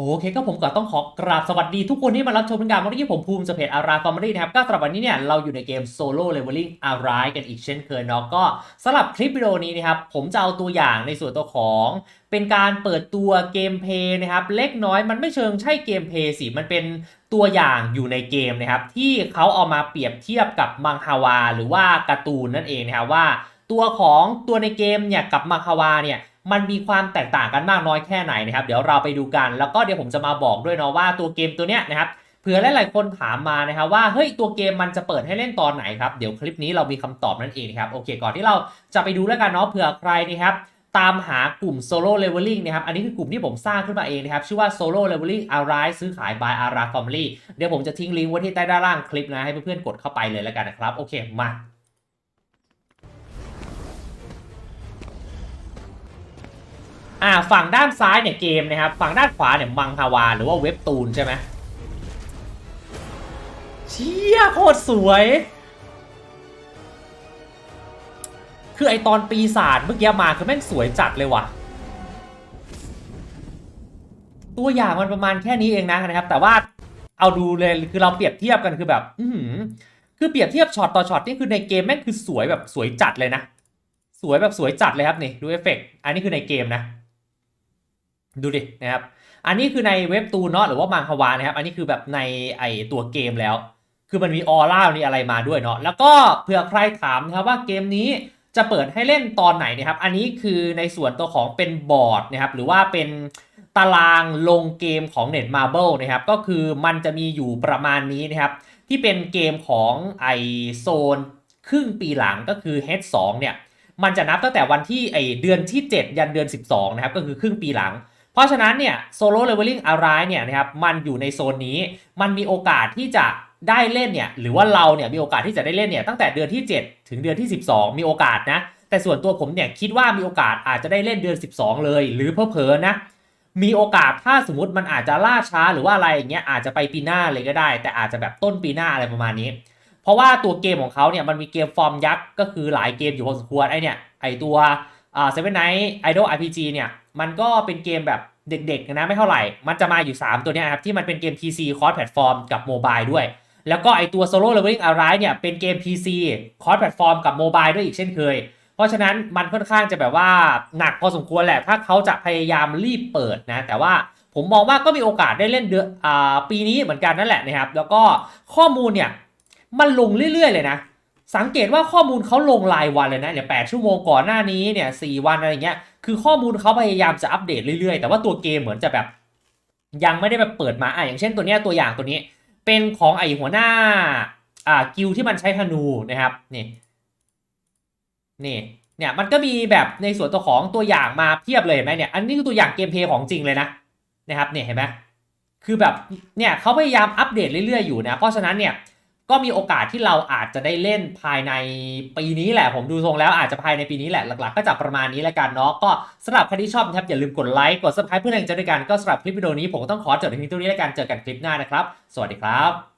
โอเคก็ผมก็ต้องขอกราบสวัสดีทุกคนที่มารับชมการวันนี้ผมภูมิจะเพจอาราฟอร์มรี่นะครับก็สำหรับวันนี้เนี่ยเราอยู่ในเกม Solo Leveling Arise กันอีกเช่นเคยเนาะก็สำหรับคลิปวิดีโอนี้นะครับผมจะเอาตัวอย่างในส่วนตัวของเป็นการเปิดตัวเกมเพย์นะครับเล็กน้อยมันไม่เชิงใช่เกมเพย์สิมันเป็นตัวอย่างอยู่ในเกมนะครับที่เขาเอามาเปรียบเทียบกับมังฮาวาหรือว่าการ์ตูนนั่นเองนะครับว่า ตัวของตัวในเกมเนี่ยกับมังฮาวาเนี่ย มันมีความแตกต่างกันมากน้อยแค่ไหนนะครับ เดี๋ยวเราไปดูกัน แล้วก็เดี๋ยวผมจะมาบอกด้วยเนาะว่าตัวเกมตัวเนี้ยนะครับเผื่อหลายๆคนถามมานะครับว่าเฮ้ยตัวเกมมันจะเปิดให้เล่นตอนไหนครับเดี๋ยวคลิปนี้เรามีคำตอบนั่นเองครับโอเคก่อนที่เราจะไปดูแล้วกันเนาะเผื่อใครนะครับตามหากลุ่ม Solo Leveling นะครับ อันนี้คือกลุ่มที่ผมสร้างขึ้นมาเองนะครับ ชื่อว่า Solo Leveling Arise ซื้อขาย by Ara Family เดี๋ยวผมจะทิ้งลิงก์ไว้ที่ใต้ด้านล่างคลิปนะ ให้เพื่อนๆกดเข้าไปเลยแล้วกันนะครับ โอเค มา อ่าฝั่งด้านซ้ายเนี่ยเกมนะครับฝั่งด้านขวาเนี่ยมังฮาวาหรือว่าเว็บตูนใช่ไหมเชี่ยโคตรสวย คือไอตอนปีศาจเมื่อกี้มาคือแม่งสวยจัดเลยว่ะ ตัวอย่างมันประมาณแค่นี้เองนะนะครับ แต่ว่าเอาดูเลยคือเราเปรียบเทียบกันคือแบบ อืคือเปรียบเทียบช็อตต่อช็อตนี่คือในเกมแม่งคือสวยแบบสวยจัดเลยนะ สวยแบบสวยจัดเลยครับนี่ดูเอฟเฟกต์อันนี้คือในเกมนะ ดูดินะครับ อันนี้คือในเว็บตูนเนาะหรือว่ามังฮวานะครับ อันนี้คือแบบในไอตัวเกมแล้ว คือมันมีออร่ามีอะไรมาด้วยเนาะ แล้วก็เผื่อใครถามนะครับว่าเกมนี้จะเปิดให้เล่นตอนไหนนะครับ อันนี้คือในส่วนตัวของเป็นบอร์ดนะครับ หรือว่าเป็นตารางลงเกมของ Net Marble นะครับ ก็คือมันจะมีอยู่ประมาณนี้นะครับ ที่เป็นเกมของไอโซนครึ่งปีหลังก็คือ H2 เนี่ย มันจะนับตั้งแต่วันที่ไอเดือนที่ 7 ยันเดือน 12 นะครับ ก็คือครึ่งปีหลัง ราะฉะนั้นเนี่ย Solo Leveling Arise เนี่ยนะครับมันอยู่ในโซนนี้ มันมีโอกาสที่จะได้เล่นเนี่ยหรือว่าเราเนี่ยมีโอกาสที่จะได้เล่นเนี่ยตั้งแต่เดือนที่ 7 ถึงเดือนที่ 12 มีโอกาสนะ แต่ส่วนตัวผมเนี่ยคิดว่ามีโอกาสอาจจะได้เล่นเดือน 12 เลย หรือเพอๆนะมีโอกาสถ้าสมมติมันอาจจะล่าช้าหรือว่าอะไรอย่างเงี้ยอาจจะไปปีหน้าเลยก็ได้ แต่อาจจะแบบต้นปีหน้าอะไรประมาณนี้ เพราะว่าตัวเกมของเขาเนี่ยมันมีเกมฟอร์มยักษ์ก็คือหลายเกมอยู่พอสมควรไอเนี่ยไอตัว อ่าเซเว่นไนท์ไอดอลอาร์พีจีเนี่ย มันก็เป็นเกมแบบเด็กๆนะไม่เท่าไหร่ มันจะมาอยู่ 3 ตัวเนี้ยครับ ที่มันเป็นเกม PC คอร์สแพลตฟอร์มกับโมบายด้วย แล้วก็ไอตัว Solo Leveling Arise เนี่ย เป็นเกม PC คอร์สแพลตฟอร์มกับโมบายด้วยอีกเช่นเคย เพราะฉะนั้นมันค่อนข้างจะแบบว่าหนักพอสมควรแหละ ถ้าเขาจะพยายามรีบเปิดนะ แต่ว่าผมมองว่าก็มีโอกาสได้เล่นเดือนอ่าปีนี้เหมือนกันนั่นแหละนะครับ แล้วก็ข้อมูลเนี่ยมันลงเรื่อยๆเลยนะ สังเกตว่าข้อมูลเขาลงรายวันเลยนะเนี่ยแชั่วโมงก่อนหน้านี้เนี่ยสวันอะไรเงี้ย คือข้อมูลเขาพยายามจะอัปเดตเรื่อยๆ แต่ว่าตัวเกมเหมือนจะแบบ ยังไม่ได้แบบเปิดมาอะอย่างเช่นตัวเนี้ยตัวอย่างตัวนี้ เป็นของไอหัวหน้าอ่ากิลที่มันใช้ธนูนะครับนี่นี่เนี่ยมันก็มีแบบในส่วนตัวของตัวอย่างมาเพียบเลยเห็นไหมเนี่ยอันนี้คือตัวอย่างเกมเพลย์ของจริงเลยนะนะครับเนี่ยเห็นไหมคือแบบเนี่ยเขาพยายามอัปเดตเรื่อยๆอยู่นะเพราะฉะนั้นเนี่ย ก็มีโอกาสที่เราอาจจะได้เล่นภายในปีนี้แหละ ผมดูทรงแล้วอาจจะภายในปีนี้แหละหลักๆ ก็จะประมาณนี้แหละกันเนาะก็สำหรับใครที่ชอบนะครับอย่าลืมกดไลค์กด subscribe เพื่อนแรงจด้วยกันก็สำหรับคลิปวิดีโอนี้ผมต้องขอจบในเพียงเท่านี้แล้วกันเจอกันคลิปหน้านะครับ สวัสดีครับ